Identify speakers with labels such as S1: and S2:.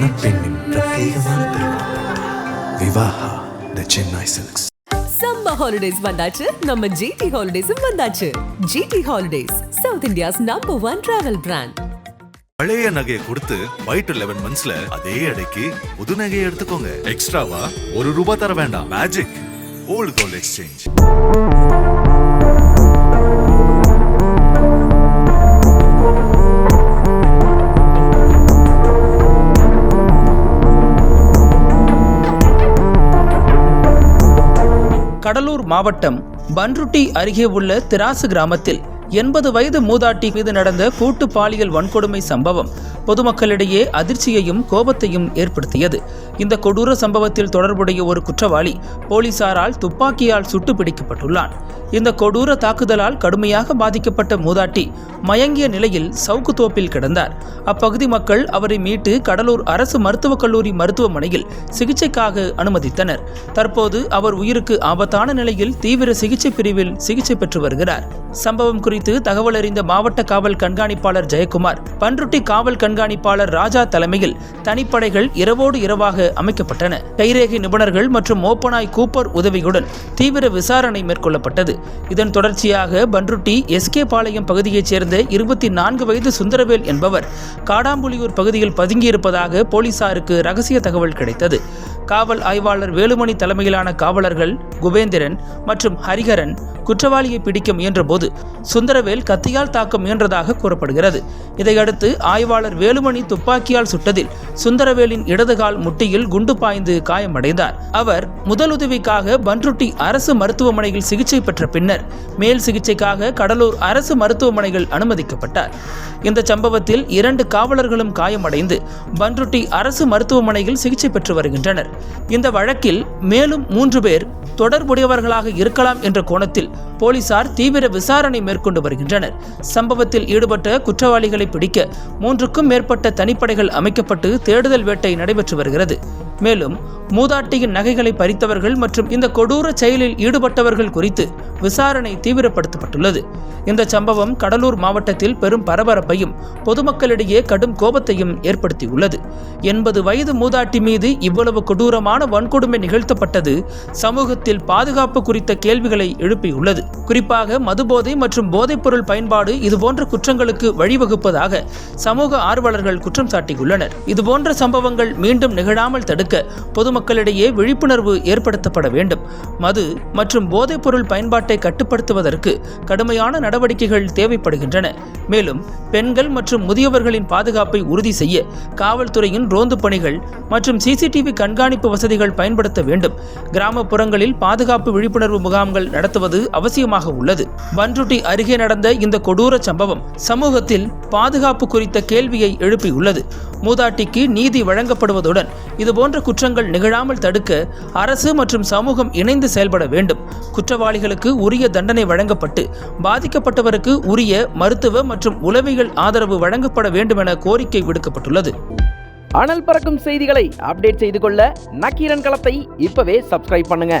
S1: மணப்பெண்ணின் பிரத்யேகமான Vivaha the Chennai silks
S2: summer holidays வந்தாச்சு. நம்ம ஜிடி ஹாலிடேஸும் வந்தாச்சு. GT holidays south India's number one travel brand
S3: பழைய நகையை கொடுத்து ஒயிட் லெவன் மந்த்ஸ்ல அதே எடைக்கு புது நகையை எடுத்துக்கோங்க. எக்ஸ்ட்ராவா ஒரு ரூபாய் தர வேண்டாம். Magic old gold exchange
S4: Cuddalore மாவட்டம் பன்ருட்டி அருகே உள்ள திராசு கிராமத்தில் எண்பது வயது மூதாட்டி மீது நடந்த கூட்டு பாலியல் வன்கொடுமை சம்பவம் பொதுமக்களிடையே அதிர்ச்சியையும் கோபத்தையும் ஏற்படுத்தியது. இந்த கொடூர சம்பவத்தில் தொடர்புடைய ஒரு குற்றவாளி போலீசாரால் துப்பாக்கியால் சுட்டு பிடிக்கப்பட்டுள்ளான் இந்த கொடூர தாக்குதலால் கடுமையாக பாதிக்கப்பட்ட மூதாட்டி மயங்கிய நிலையில் சவுக்கு தோப்பில் கிடந்தார். அப்பகுதி மக்கள் அவரை மீட்டு கடலூர் அரசு மருத்துவக் கல்லூரி மருத்துவமனையில் சிகிச்சைக்காக அனுமதித்தனர். தற்போது அவர் உயிருக்கு ஆபத்தான நிலையில் தீவிர சிகிச்சை பிரிவில் சிகிச்சை பெற்று வருகிறார். சம்பவம் குறித்து தகவல் அறிந்த மாவட்ட காவல் கண்காணிப்பாளர் ஜெயக்குமார் பன்ருட்டி காவல் கண்காணிப்பாளர் ராஜா தலைமையில் தனிப்படைகள் இரவோடு இரவாக அமைக்கப்பட்டன. கைரேகை நிபுணர்கள் மற்றும் மோப்பனாய் கூப்பர் உதவியுடன் தீவிர விசாரணை மேற்கொள்ளப்பட்டது. இதன் தொடர்ச்சியாக பன்ருட்டி எஸ்கே பாளையம் பகுதியைச் சேர்ந்த இருபத்தி நான்கு வயது சுந்தரவேல் என்பவர் காடாம்புலியூர் பகுதியில் பதுங்கியிருப்பதாக போலீசாருக்கு ரகசிய தகவல் கிடைத்தது. காவல் ஆய்வாளர் வேலுமணி தலைமையிலான காவலர்கள் குபேந்திரன் மற்றும் ஹரிஹரன் குற்றவாளியை பிடிக்க முயன்றபோது சுந்தரவேல் கத்தியால் தாக்க முயன்றதாக கூறப்படுகிறது. இதையடுத்து ஆய்வாளர் வேலுமணி துப்பாக்கியால் சுட்டதில் சுந்தரவேலின் இடதுகால் முட்டியில் குண்டு பாய்ந்து காயமடைந்தார். அவர் முதலுதவிக்காக பன்ருட்டி அரசு மருத்துவமனையில் சிகிச்சை பெற்ற பின்னர் மேல் சிகிச்சைக்காக கடலூர் அரசு மருத்துவமனையில் அனுமதிக்கப்பட்டார். இந்த சம்பவத்தில் இரண்டு காவலர்களும் காயமடைந்து பன்ருட்டி அரசு மருத்துவமனையில் சிகிச்சை பெற்று வருகின்றனர். இந்த வழக்கில் மேலும் மூன்று பேர் தொடர்புடையவர்களாக இருக்கலாம் என்ற கோணத்தில் போலீசார் தீவிர விசாரணை மேற்கொண்டு வருகின்றனர். சம்பவத்தில் ஈடுபட்ட குற்றவாளிகளை பிடிக்க மூன்றுக்கும் மேற்பட்ட தனிப்படைகள் அமைக்கப்பட்டு தேடுதல் வேட்டை நடைபெற்று வருகிறது. மேலும் மூதாட்டியின் நகைகளை பறித்தவர்கள் மற்றும் இந்த கொடூர செயலில் ஈடுபட்டவர்கள் குறித்து விசாரணை தீவிரப்படுத்தப்பட்டுள்ளது. இந்த சம்பவம் கடலூர் மாவட்டத்தில் பெரும் பரபரப்பையும் பொதுமக்களிடையே கடும் கோபத்தையும் ஏற்படுத்தியுள்ளது. எண்பது வயது மூதாட்டி மீது இவ்வளவு கொடூரமான வன்கொடுமை நிகழ்த்தப்பட்டது சமூகத்தில் பாதுகாப்பு குறித்த கேள்விகளை எழுப்பியுள்ளது. குறிப்பாக மதுபோதை மற்றும் போதைப்பொருள் பயன்பாடு இதுபோன்ற குற்றங்களுக்கு வழிவகுப்பதாக சமூக ஆர்வலர்கள் குற்றம் சாட்டியுள்ளனர். இதுபோன்ற சம்பவங்கள் மீண்டும் நிகழாமல் தடுக்க பொதுமக்களிடையே விழிப்புணர்வு ஏற்படுத்தப்பட வேண்டும். மது மற்றும் போதைப்பொருள் பயன்பாட்டை கட்டுப்படுத்துவதற்கு கடுமையான நடவடிக்கைகள் தேவைப்படுகின்றன. மேலும் பெண்கள் மற்றும் முதியவர்களின் பாதுகாப்பை உறுதி செய்ய காவல்துறையின் ரோந்து பணிகள் மற்றும் சிசிடிவி கண்காணிப்பு வசதிகள் பயன்படுத்த வேண்டும். கிராமப்புறங்களில் பாதுகாப்பு விழிப்புணர்வு முகாம்கள் நடத்துவது அவசியமாக உள்ளது. பன்ருட்டி அருகே நடந்த இந்த கொடூர சம்பவம் சமூகத்தில் பாதுகாப்பு குறித்த கேள்வியை எழுப்பியுள்ளது. மூதாட்டிக்கு நீதி வழங்கப்படுவதுடன் இதுபோன்ற குற்றங்கள் நிகழாமல் தடுக்க அரசு மற்றும் சமூகம் இணைந்து செயல்பட வேண்டும். குற்றவாளிகளுக்கு உரிய தண்டனை வழங்கப்பட்டு பாதிக்கப்பட்டவருக்கு உரிய மருத்துவ மற்றும் உளவியல் ஆதரவு வழங்கப்பட வேண்டும் என கோரிக்கை விடுக்கப்பட்டுள்ளது.
S5: அனல் பறக்கும் செய்திகளை அப்டேட் செய்து கொள்ள நக்கீரன் களத்தை இப்பவே சப்ஸ்கிரைப் பண்ணுங்க.